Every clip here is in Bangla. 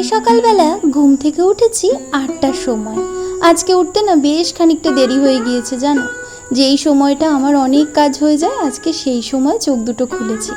আজকে সকালবেলা ঘুম থেকে উঠেছি আটটার সময়। আজকে উঠতে না বেশ খানিকটা দেরি হয়ে গিয়েছে, জানো? যেই সময়টা আমার অনেক কাজ হয়ে যায়, আজকে সেই সময় চোখ দুটো খুলেছি।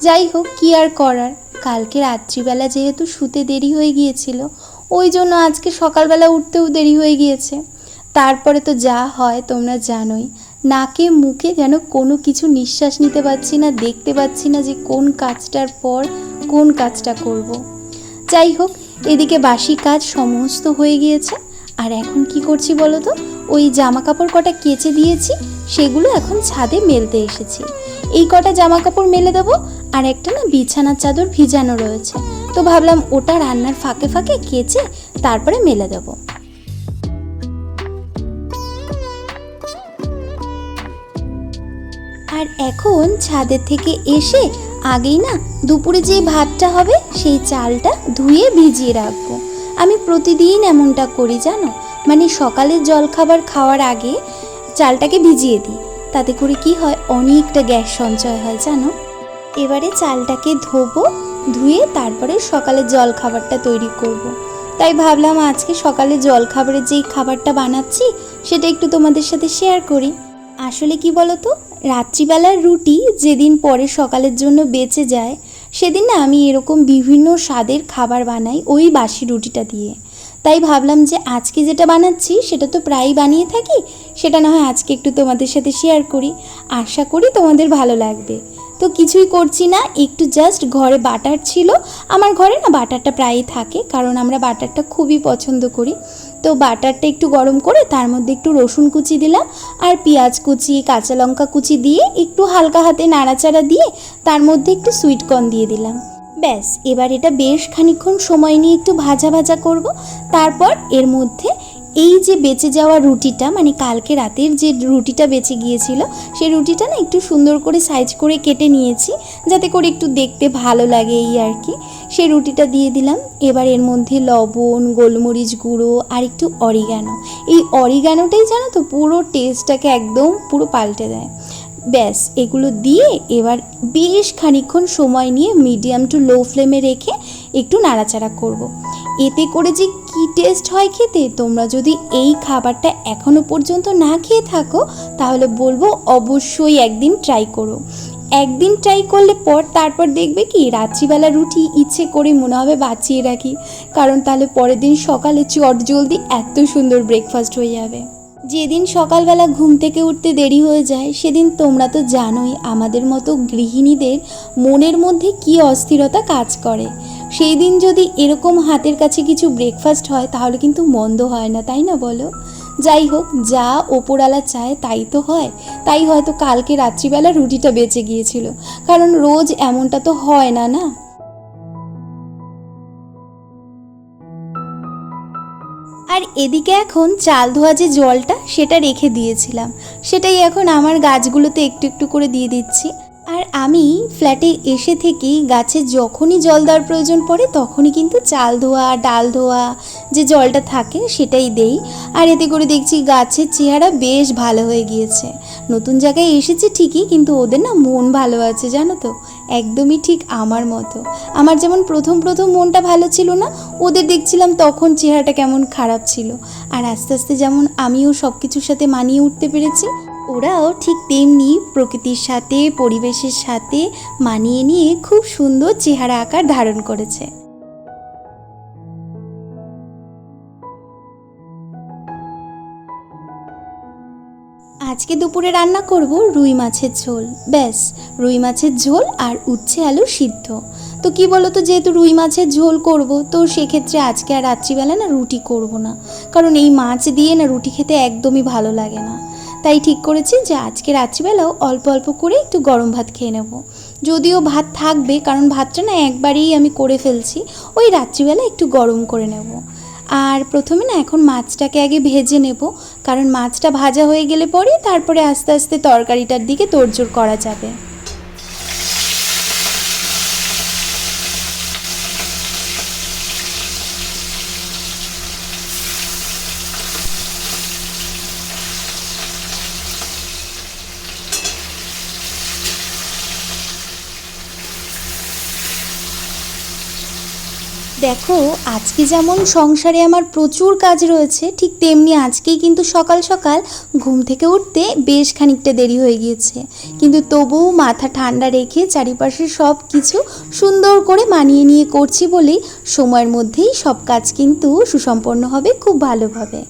যাই হোক, কি আর করার? কালকে রাত্রিবেলা যেহেতু শুতে দেরি হয়ে গিয়েছিল, ওই জন্য আজকে সকালবেলা উঠতেও দেরি হয়ে গিয়েছে। তারপরে তো যা হয়, তোমরা জানোই। নাকে মুখে যেন কোনো কিছু নিঃশ্বাস নিতে পারছি না, দেখতে পাচ্ছি না যে কোন কাজটার পর কোন কাজটা করব। যাই হোক এদিকে বাসি কাজ সমস্ত হয়ে গিয়েছে। আর এখন কি করছি বলো তো ওই জামা কাপড় কটা কেচে দিয়েছি, সেগুলো এখন ছাদে মেলতে এসেছি। এই কটা জামা কাপড় মেলে দেবো, আর একটা না বিছানার চাদর ভিজানো রয়েছে। তো ভাবলাম ওটা রান্নার ফাঁকে ফাঁকে কেচে তারপরে মেলে দেবো। আর এখন ছাদের থেকে এসে আগেই না দুপুরে যে ভাতটা হবে সেই চালটা ধুয়ে ভিজিয়ে রাখব। আমি প্রতিদিন এমনটা করি জানো? মানে সকালের জলখাবার খাওয়ার আগে চালটাকে ভিজিয়ে দিই। তাতে করে কি হয়? অনেকটা গ্যাস সঞ্চয় হয়, জানো? এবারে চালটাকে ধোবো, ধুয়ে তারপরে সকালের জল খাবারটা তৈরি করব। তাই ভাবলাম আজকে সকালে জল খাবারের যেই খাবারটা বানাচ্ছি, সেটা একটু তোমাদের সাথে শেয়ার করি। আসলে কি বলতো? রাত্রিবেলার রুটি যেদিন পরে সকালের জন্য বেঁচে যায়, সেদিন না আমি এরকম বিভিন্ন স্বাদের খাবার বানাই ওই বাসি রুটিটা দিয়ে। তাই ভাবলাম যে আজকে যেটা বানাচ্ছি, সেটা তো প্রায়ই বানিয়ে থাকি, সেটা না হয় আজকে একটু তোমাদের সাথে শেয়ার করি। আশা করি তোমাদের ভালো লাগবে। তো কিছুই করছি না। একটু জাস্ট ঘরে বাটার ছিল। আমার ঘরে না বাটারটা প্রায়ই থাকে, কারণ আমরা বাটারটা খুবই পছন্দ করি। তো বাটারটা একটু গরম করে তার মধ্যে একটু রসুন কুচি দিলাম আর পেঁয়াজ কুচি, কাঁচা লঙ্কা কুচি দিয়ে একটু হালকা হাতে নাড়াচাড়া দিয়ে তার মধ্যে একটু সুইট কর্ন দিয়ে দিলাম। ব্যাস, এবার এটা বেশ খানিক্ষণ সময় নিয়ে একটু ভাজা ভাজা করব। তারপর এর মধ্যে এই যে বেঁচে যাওয়া রুটিটা মানে কালকে রাতের যে রুটিটা বেঁচে গিয়েছিল সেই রুটিটা না একটু সুন্দর করে সাইজ করে কেটে নিয়েছি, যাতে করে একটু দেখতে ভালো লাগে এই আর কি। সেই রুটিটা দিয়ে দিলাম। এবার এর মধ্যে লবণ, গোলমরিচ গুঁড়ো আর একটু অরিগানো। এই অরিগানোটাই জানো তো পুরো টেস্টটাকে একদম পুরো পাল্টে দেয়। ব্যাস, এগুলো দিয়ে এবার বেশ খানিক্ষণ সময় নিয়ে মিডিয়াম টু লো ফ্লেমে রেখে একটু নাড়াচাড়া করব। এতে করে যে কি টেস্ট হয় খেতে? তোমরা যদি এই খাবারটা এখনও পর্যন্ত না খেয়ে থাকো, তাহলে বলব অবশ্যই একদিন ট্রাই করো। একদিন ট্রাই করলে পর তারপর দেখবে কি, রাত্রিবেলা রুটি ইচ্ছে করে মনে হবে বাঁচিয়ে রাখি। কারণ তাহলে পরের দিন সকালে চট জলদি এত সুন্দর ব্রেকফাস্ট হয়ে যাবে। যেদিন সকালবেলা ঘুম থেকে উঠতে দেরি হয়ে যায়, সেদিন তোমরা তো জানোই আমাদের মতো গৃহিণীদের মনের মধ্যে কি অস্থিরতা কাজ করে। সেই দিন যদি এরকম হাতের কাছে কিছু ব্রেকফাস্ট হয়, তাহলে কিন্তু মন্দ হয় না, তাই না বলো? যাই হোক, যা ওপরালা চায় তাই তো হয়। তাই হয়তো কালকে রাত্রিবেলা রুটিটা বেঁচে গিয়েছিল। কারণ রোজ এমনটা তো হয় না না? আর এদিকে এখন চাল ধোয়া যে জলটা, সেটা রেখে দিয়েছিলাম। সেটাই এখন আমার গাছগুলোতে একটু একটু করে দিয়ে দিচ্ছি। আর আমি ফ্ল্যাটে এসে থেকেই গাছে যখনই জল দেওয়ার প্রয়োজন পড়ে তখনই কিন্তু চাল ধোয়া, ডাল ধোয়া যে জলটা থাকে সেটাই দেই। আর এতে করে দেখছি গাছের চেহারা বেশ ভালো হয়ে গিয়েছে। নতুন জায়গায় এসেছে ঠিকই কিন্তু ওদের না মন ভালো আছে, জানো তো? একদমই ঠিক আমার মতো। আমার যেমন প্রথম প্রথম মনটা ভালো ছিল না, ওদের দেখছিলাম তখন চেহারাটা কেমন খারাপ ছিল। আর আস্তে আস্তে যেমন আমিও সব কিছুর সাথে মানিয়ে উঠতে পেরেছি। ওরাও ঠিক তেমনি প্রকৃতির সাথে, পরিবেশের সাথে মানিয়ে নিয়ে খুব সুন্দর চেহারা আকার ধারণ করেছে। আজকে দুপুরে রান্না করব রুই মাছের ঝোল। ব্যাস, রুই মাছের ঝোল আর উচ্ছে আলু সিদ্ধ। তো কি বলো তো যেহেতু রুই মাছের ঝোল করব, তো সেক্ষেত্রে আজকে আর রাত্রিবেলা না রুটি করব না। কারণ এই মাছ দিয়ে না রুটি খেতে একদমই ভালো লাগে না। তাই ঠিক করেছি যে আজকে রাত্রিবেলাও অল্প অল্প করে একটু গরম ভাত খেয়ে নেব। যদিও ভাত থাকবে, কারণ ভাতটা না একবারেই আমি করে ফেলছি, ওই রাত্রিবেলা একটু গরম করে নেব। আর প্রথমে না এখন মাছটাকে আগে ভেজে নেব, কারণ মাছটা ভাজা হয়ে গেলে পরে তারপরে আস্তে আস্তে তরকারিটার দিকে তোড়জোড় করা যাবে। দেখো, আজকে যেমন সংসারে আমার প্রচুর কাজ রয়েছে, ঠিক তেমনি আজকেই কিন্তু সকাল সকাল ঘুম থেকে উঠতে বেশ খানিকটা দেরি হয়ে গিয়েছে। কিন্তু তবুও মাথা ঠান্ডা রেখে চারিপাশের সব কিছু সুন্দর করে মানিয়ে নিয়ে করছি বলেই সময়ের মধ্যেই সব কাজ কিন্তু সুসম্পন্ন হবে খুব ভালোভাবে।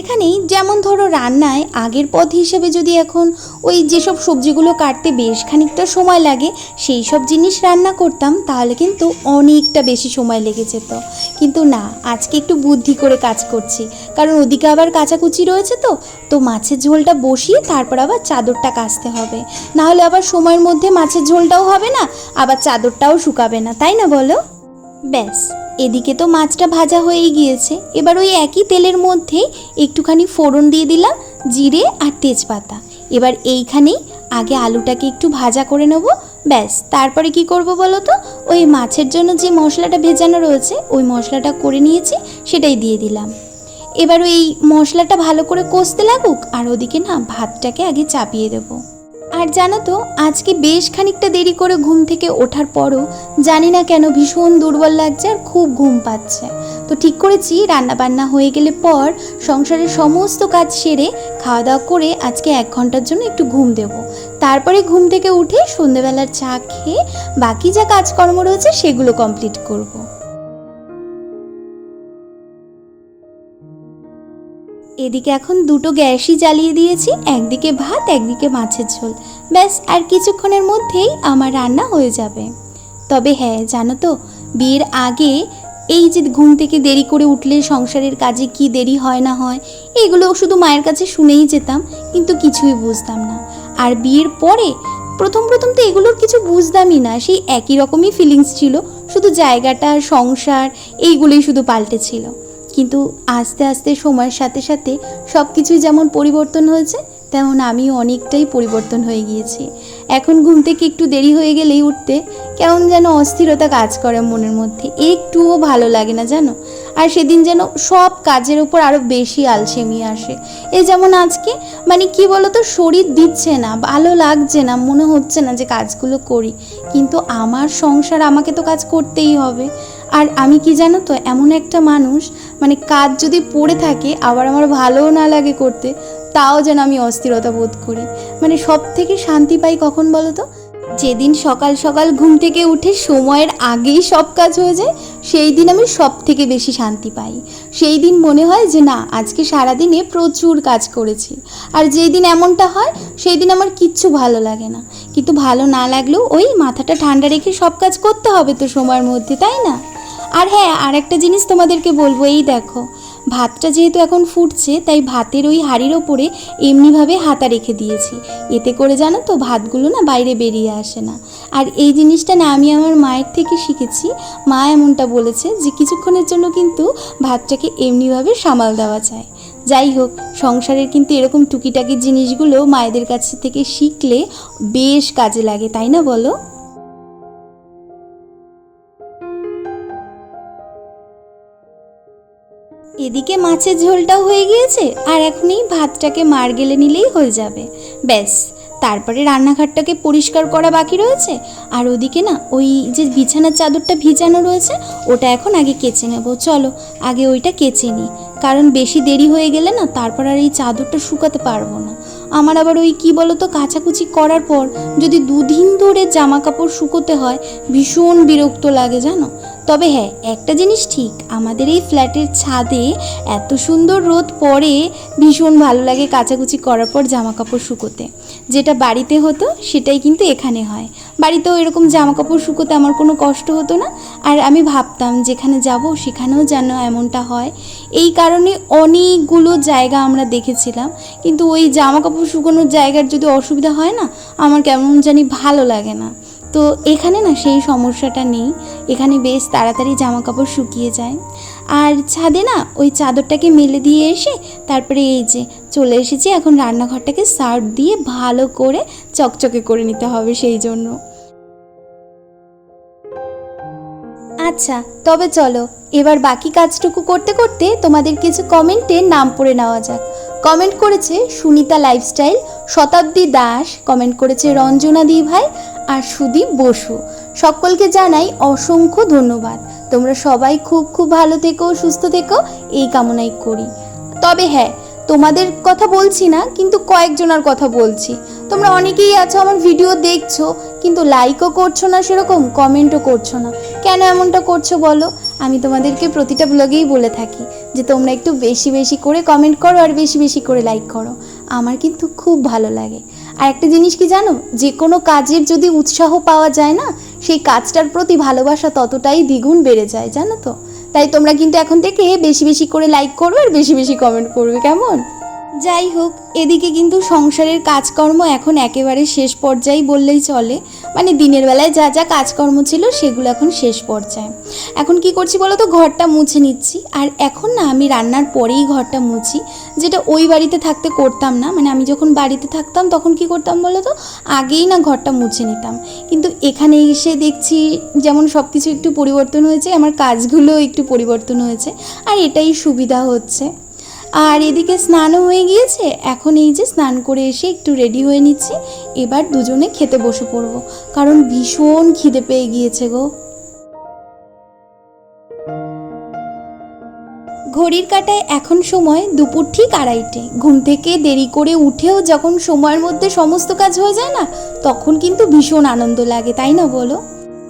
এখানেই যেমন ধরো রান্নায় আগের পথ হিসেবে যদি এখন ওই যেসব সবজিগুলো কাটতে বেশ খানিকটা সময় লাগে, সেই সব জিনিস রান্না করতাম, তাহলে কিন্তু অনেকটা বেশি সময় লেগে যেত। কিন্তু না, আজকে একটু বুদ্ধি করে কাজ করছি। কারণ ওদিকে আবার কাচাকুচি রয়েছে তো তো মাছের ঝোলটা বসিয়ে তারপর আবার চাদরটা কাচতে হবে। নাহলে আবার সময়ের মধ্যে মাছের ঝোলটাও হবে না, আবার চাদরটাও শুকাবে না, তাই না বলো? ব্যাস। এদিকে তো মাছটা ভাজা হয়েই গিয়েছে। এবার ওই একই তেলের মধ্যে একটুখানি ফোড়ন দিয়ে দিলাম, জিরে আর তেজপাতা। এবার এইখানেই আগে আলুটাকে একটু ভাজা করে নেব, ব্যাস। তারপরে কি করব বলো তো? ওই মাছের জন্য যে মশলাটা ভেজানো রয়েছে, ওই মশলাটা করে নিয়েছি, সেটাই দিয়ে দিলাম। এবার ওই মশলাটা ভালো করে কষতে লাগুক, আর ওদিকে না ভাতটাকে আগে চাপিয়ে দেবো। আর জানো তো, আজকে বেশ খানিকটা দেরি করে ঘুম থেকে ওঠার পরও জানি না কেন ভীষণ দুর্বল লাগছে আর খুব ঘুম পাচ্ছে। তো ঠিক করেছি রান্না বান্না হয়ে গেলে পর সংসারের সমস্ত কাজ সেরে খাওয়া দাওয়া করে আজকে এক ঘণ্টার জন্য একটু ঘুম দেব। তারপরে ঘুম থেকে উঠে সন্ধেবেলার চা খেয়ে বাকি যা কাজকর্ম রয়েছে সেগুলো কমপ্লিট করব। এদিকে এখন দুটো গ্যাসই জ্বালিয়ে দিয়েছি, একদিকে ভাত, একদিকে মাছের ঝোল। ব্যাস, আর কিছুক্ষণের মধ্যেই আমার রান্না হয়ে যাবে। তবে হ্যাঁ জানো তো, বিয়ের আগে এই যে ঘুম থেকে দেরি করে উঠলে সংসারের কাজে কি দেরি হয় না হয়, এগুলো শুধু মায়ের কাছে শুনেই যেতাম, কিন্তু কিছুই বুঝতাম না। আর বিয়ের পরে প্রথম প্রথম তো এগুলোর কিছু বুঝতামই না, সেই একই রকমই ফিলিংস ছিল, শুধু জায়গাটা, সংসার, এইগুলোই শুধু পাল্টেছিল কিন্তু আস্তে আস্তে সময়ের সাথে সাথে সব কিছুই যেমন পরিবর্তন হয়েছে, তেমন আমিও অনেকটাই পরিবর্তন হয়ে গিয়েছি। এখন ঘুম থেকে একটু দেরি হয়ে গেলেই উঠতে কেমন যেন অস্থিরতা কাজ করে মনের মধ্যে। একটুও ভালো লাগে না, জানো? আর সেদিন যেন সব কাজের উপর আরও বেশি আলসেমি আসে। এই যেমন আজকে মানে কি বলতো, শরীর দিচ্ছে না, ভালো লাগছে না, মনে হচ্ছে না যে কাজগুলো করি। কিন্তু আমার সংসার আমাকে তো কাজ করতেই হবে। আর আমি কি জানো তো, এমন একটা মানুষ মানে কাজ যদি পড়ে থাকে, আবার আমার ভালোও না লাগে করতে, তাও যেন আমি অস্থিরতা বোধ করি। মানে সব থেকে শান্তি পাই কখন বলো তো? যেদিন সকাল সকাল ঘুম থেকে উঠে সময়ের আগেই সব কাজ হয়ে যায়, সেই দিন আমি সব থেকে বেশি শান্তি পাই। সেই দিন মনে হয় যে না, আজকে সারাদিনে প্রচুর কাজ করেছি। আর যেই দিন এমনটা হয়, সেই দিন আমার কিচ্ছু ভালো লাগে না। কিন্তু ভালো না লাগলেও ওই মাথাটা ঠান্ডা রেখে সব কাজ করতে হবে তো সময়ের মধ্যে, তাই না? আর হ্যাঁ আর একটা জিনিস তোমাদেরকে বলব, এই দেখো, ভাতটা যেহেতু এখন ফুটছে, তাই ভাতের ওই হাঁড়ির ওপরে এমনিভাবে হাতা রেখে দিয়েছি। এতে করে জানো তো, ভাতগুলো না বাইরে বেরিয়ে আসে না। আর এই জিনিসটা না আমি আমার মায়ের থেকে শিখেছি। মা এমনটা বলেছে যে, কিছুক্ষণের জন্য কিন্তু ভাতটাকে এমনিভাবে সামাল দেওয়া যায়। যাই হোক, সংসারের কিন্তু এরকম টুকিটাকি জিনিসগুলো মায়েদের কাছ থেকে শিখলে বেশ কাজে লাগে, তাই না বলো? এদিকে মাছের ঝোলটাও হয়ে গিয়েছে আর এখন এই ভাতটাকে মার গেলে নিলেই হয়ে যাবে। ব্যাস, তারপরে রান্নাঘরটাকে পরিষ্কার করা বাকি রয়েছে। আর ওদিকে না, ওই যে বিছানার চাদরটা ভিজানো রয়েছে, ওটা এখন আগে কেচে নেব। চলো, আগে ওইটা কেচে নিই। কারণ বেশি দেরি হয়ে গেলে না, তারপর আর এই চাদরটা শুকাতে পারব না। আমার আবার ওই কি বলতো, কাচাকুচি করার পর যদি দুদিন ধরে জামা কাপড় শুকোতে হয়, ভীষণ বিরক্ত লাগে জানো? তবে হ্যাঁ একটা জিনিস ঠিক, আমাদের এই ফ্ল্যাটের ছাদে এত সুন্দর রোদ পড়ে ভীষণ ভালো লাগে কাচাকুচি করার পর জামা কাপড় শুকোতে। যেটা বাড়িতে হতো সেটাই কিন্তু এখানে হয়। বাড়িতেও এরকম জামা কাপড় শুকোতে আমার কোনো কষ্ট হতো না। আর আমি ভাবতাম যেখানে যাব সেখানেও যেন এমনটা হয়। এই কারণে অনেকগুলো জায়গা আমরা দেখেছিলাম। কিন্তু ওই জামা কাপড় শুকোনোর জায়গার যদি অসুবিধা হয় না, আমার কেমন জানি ভালো লাগে না। তো এখানে না সেই সমস্যাটা নেই। এখানে বেশ তাড়াতাড়ি জামা কাপড় শুকিয়ে যায়। আর ছাদে না ওই চাদরটাকে মেলে দিয়ে এসে তারপরে এই যে চলে এসেছি, এখন রান্নাঘরটাকে সার্ভ দিয়ে ভালো করে চকচকে করে নিতে হবে সেই জন্য। আচ্ছা তবে চলো, এবার বাকি কাজটুকু করতে করতে তোমাদের কিছু কমেন্টে নাম পড়ে নেওয়া যাক। কমেন্ট করেছে, সুনিতা লাইফস্টাইল শতাব্দী দাস কমেন্ট করেছে রঞ্জনা দি ভাই আর সুদীপ বসু। সকলকে জানাই অসংখ্য ধন্যবাদ। তোমরা সবাই খুব খুব ভালো থেকো, সুস্থ থেকো, এই কামনাই করি। তবে হ্যাঁ তোমাদের কথা বলছি না, কিন্তু কয়েকজনের কথা বলছি। তোমরা অনেকেই আছো, আমার ভিডিও দেখছ, কিন্তু লাইকও করছ না সেরকম কমেন্টও করছ না। কেন এমনটা করছ বলো? আমি তোমাদেরকে প্রতিটা ব্লগেই বলে থাকি যে তোমরা একটু বেশি বেশি করে কমেন্ট করো আর বেশি বেশি করে লাইক করো। আমার কিন্তু খুব ভালো লাগে। আর একটা জিনিস কি জানো? যে কোনো কাজের যদি উৎসাহ পাওয়া যায় না, সেই কাজটার প্রতি ভালোবাসা ততটাই দ্বিগুণ বেড়ে যায়, জানো তো? তাই তোমরা কিন্তু এখন থেকে বেশি বেশি করে লাইক করবে আর বেশি বেশি কমেন্ট করবে, কেমন? যাই হোক, এদিকে কিন্তু সংসারের কাজকর্ম এখন একেবারে শেষ পর্যায়ে বললেই চলে। মানে দিনের বেলায় যা যা কাজকর্ম ছিল সেগুলো এখন শেষ পর্যায়ে। এখন কি করছি বলো তো? ঘরটা মুছে নিচ্ছি। আর এখন না আমি রান্নার পরেই ঘরটা মুছি। যেটা ওই বাড়িতে থাকতে করতাম না। মানে আমি যখন বাড়িতে থাকতাম তখন কি করতাম বলো তো? আগেই না ঘরটা মুছে নিতাম। কিন্তু এখানে এসে দেখছি যেমন সব কিছু একটু পরিবর্তন হয়েছে, আমার কাজগুলো একটু পরিবর্তন হয়েছে। আর এটাই সুবিধা হচ্ছে। আর এদিকে স্নানও হয়ে গিয়েছে। এখন এই যে স্নান করে এসে একটু রেডি হয়ে নিচ্ছি। এবার দুজনে খেতে বসে পড়ব। কারণ ভীষণ খিদে পেয়ে গিয়েছে গো। ঘড়ির কাটায় এখন সময় দুপুর ঠিক আড়াইটে। ঘুম থেকে দেরি করে উঠেও যখন সময়ের মধ্যে সমস্ত কাজ হয়ে যায় না, তখন কিন্তু ভীষণ আনন্দ লাগে, তাই না বলো?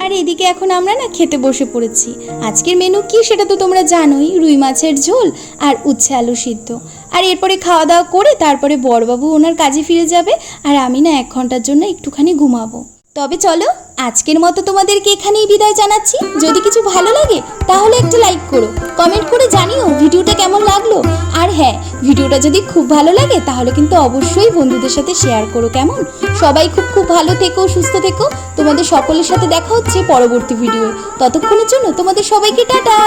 আর এদিকে এখন আমরা না খেতে বসে পড়েছি। আজকের মেনু কি সেটা তো তোমরা জানোই, রুই মাছের ঝোল আর উচ্ছে আলু সিদ্ধ। আর এরপরে খাওয়া দাওয়া করে তারপরে বড়বাবু ওনার কাজে ফিরে যাবে, আর আমি না এক ঘণ্টার জন্য একটুখানি ঘুমাবো। তবে চলো, আজকের মতো তোমাদেরকে এখানেই বিদায় জানাচ্ছি। যদি কিছু ভালো লাগে, তাহলে একটা লাইক করো, কমেন্ট করে জানিও ভিডিওটা কেমন লাগল। আর হ্যাঁ ভিডিওটা যদি খুব ভালো লাগে, তাহলে কিন্তু অবশ্যই বন্ধুদের সাথে শেয়ার করো, কেমন? সবাই খুব খুব ভালো থেকো, সুস্থ থেকো। তোমাদের সকলের সাথে দেখা হচ্ছে পরবর্তী ভিডিওয়ে। ততক্ষণের জন্য তোমাদের সবাইকে টাটা!